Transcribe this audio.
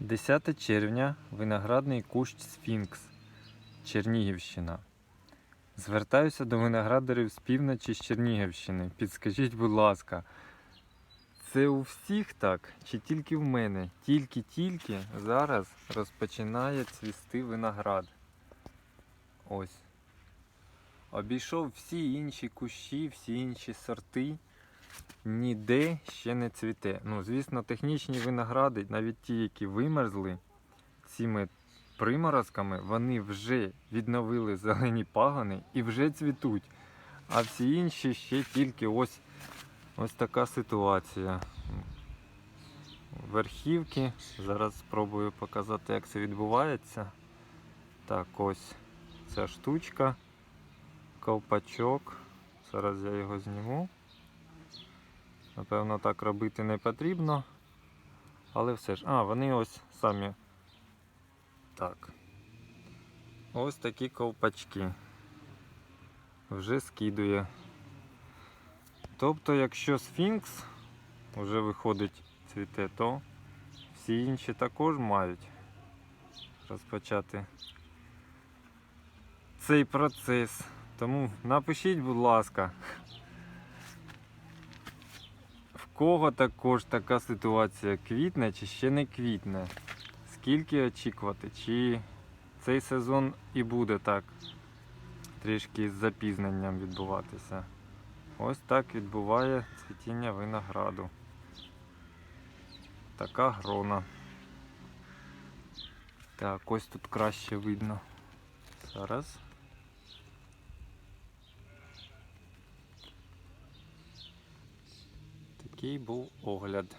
10 червня виноградний кущ Сфінкс, Чернігівщина. Звертаюся до виноградарів з півночі з Чернігівщини. Підскажіть, будь ласка, це у всіх так? Чи тільки в мене? Тільки-тільки зараз розпочинає цвісти виноград. Ось. Обійшов всі інші кущі, всі інші сорти. Ніде ще не цвіте. Ну, звісно, технічні виногради, навіть ті, які вимерзли цими приморозками, вони вже відновили зелені пагони і вже цвітуть. А всі інші ще тільки ось, ось така ситуація. Верхівки. Зараз спробую показати, як це відбувається. Так, ось ця штучка, ковпачок. Зараз я його зніму. Напевно, так робити не потрібно. Але все ж. А, вони ось самі. Так. Ось такі ковпачки. Вже скидує. Тобто, якщо сфінкс вже виходить цвіте, то всі інші також мають розпочати цей процес. Тому напишіть, будь ласка, кого також така ситуація квітне чи ще не квітне? Скільки очікувати? Чи цей сезон і буде так трішки з запізненням відбуватися? Ось так відбуває цвітіння винограду. Така грона. Так, ось тут краще видно. Зараз. Такий був огляд.